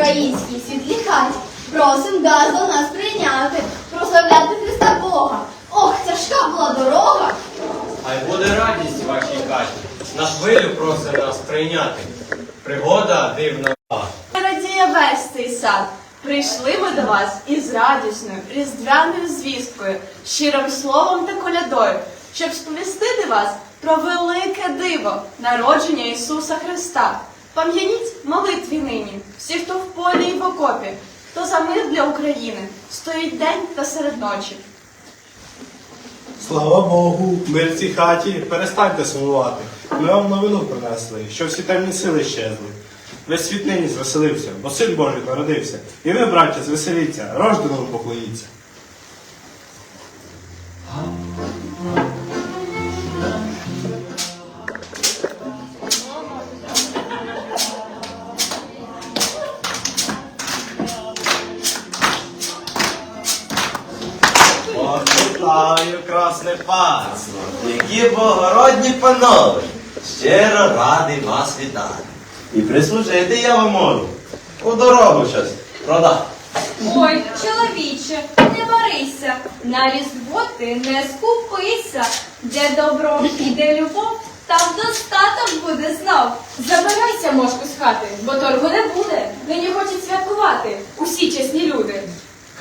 українській світлій хаті. Просим газ до нас прийняти, прославляти Христа Бога. Ох, тяжка була дорога. Хай буде радість вашій хаті. На хвилю просить нас прийняти. Пригода дивна. Радіє весь цей сад. Прийшли ми до вас із радісною, різдвяною звісткою, щирим словом та колядою, щоб сповістити вас про велике диво народження Ісуса Христа. Пам'яніть молитві нині, всі, хто в полі і в окопі, хто за мир для України, стоїть день та серед ночі. Слава Богу, мир цій хаті, перестаньте сумувати. Ми вам новину принесли, що всі темні сили щезли. Весь світ нині звеселився, бо син Божий народився. І ви, браття, звеселіться, рожденому поклоніться. Вітаю, красне панство, які богородні панове, щиро радий вас вітати. І прислужити я вам можу. У дорогу щось продати. Ой, чоловіче, не варися, на різдво ти не скупися, де добро і де любов, там достаток буде знов. Забирайся, мошку, з хати, бо торгу не буде. Нині хочуть святкувати усі чесні люди.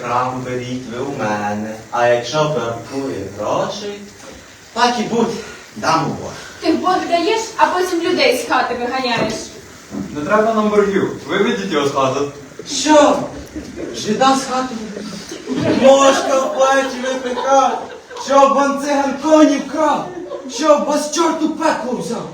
Крам беріть ви у мене, а якщо бракує грошей, так і будь, дам у вас. Ти в борг даєш, а потім людей з хати виганяєш. Не треба нам боргів. Виведіть його з хати. Що? Жида з хати? Мошка в плечі випихав, щоб он циган коні вкрав, щоб вас чорту пекло взяв.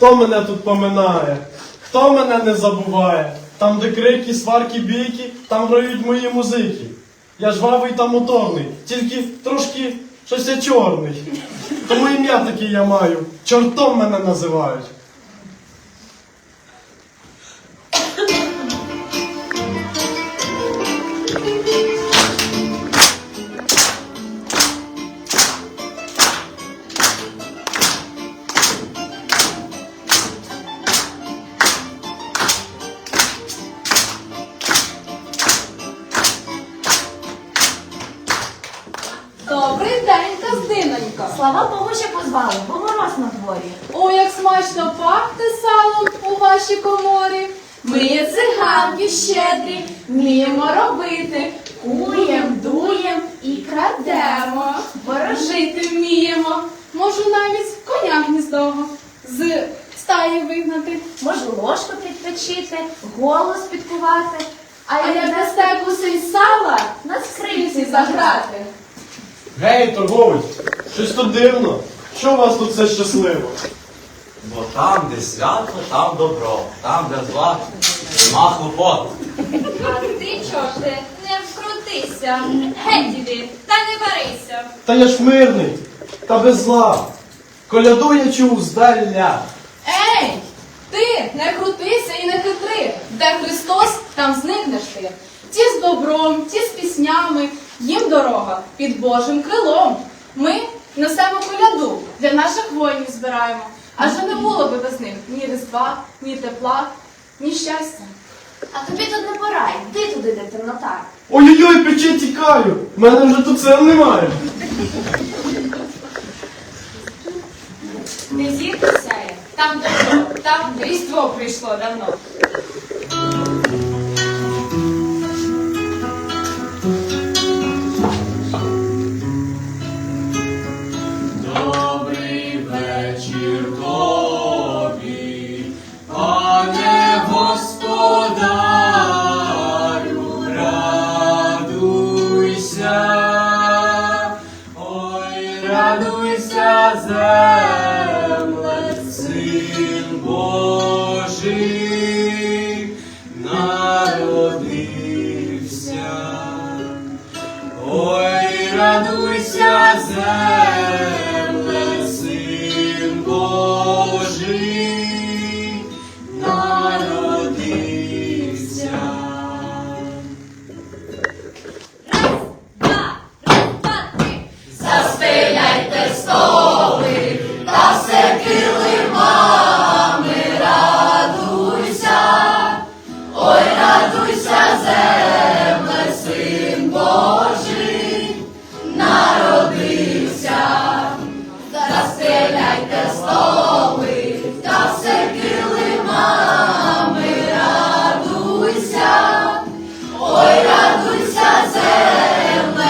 Хто мене тут поминає? Хто мене не забуває? Там, де крики, сварки, бійки, там грають мої музики. Я жвавий та моторний, тільки трошки щось я чорний. Тому ім'я таке я маю. Чортом мене називають. Слава Богу, що позвали, бо мороз на дворі. О, як смачно пахне салом у вашій коморі. Ми циганки щедрі, вміємо робити. Куєм, дуєм і крадемо. Ворожити вміємо. Можу навіть коня гніздого з стаї вигнати. Можу ложку підпечити, голос підкувати, А як дасте куси сала, на скрипці заграти. Гей, торговець, щось тут дивно. Що у вас тут все щасливо? Бо там, де свято, там добро, там, де зла, нема хлопот. А ти чого ти не вкрутися? Геть іди, та не варися. Та я ж мирний, та без зла. Коляду я чув здаля. Ей, ти не крутися і не хитри. Де Христос, там зникнеш ти. Ті з добром, ті з піснями, їм дорога під Божим крилом. Ми несемо коляду, для наших воїнів збираємо. Адже не було би без них ні різдва, ні тепла, ні щастя. А тобі тут не пора, йди туди, де темнота. Ой-ой-ой, пече тікаю! Мене вже тут сил немає. Не зірка сяє, там добро, там різдво прийшло давно. Божий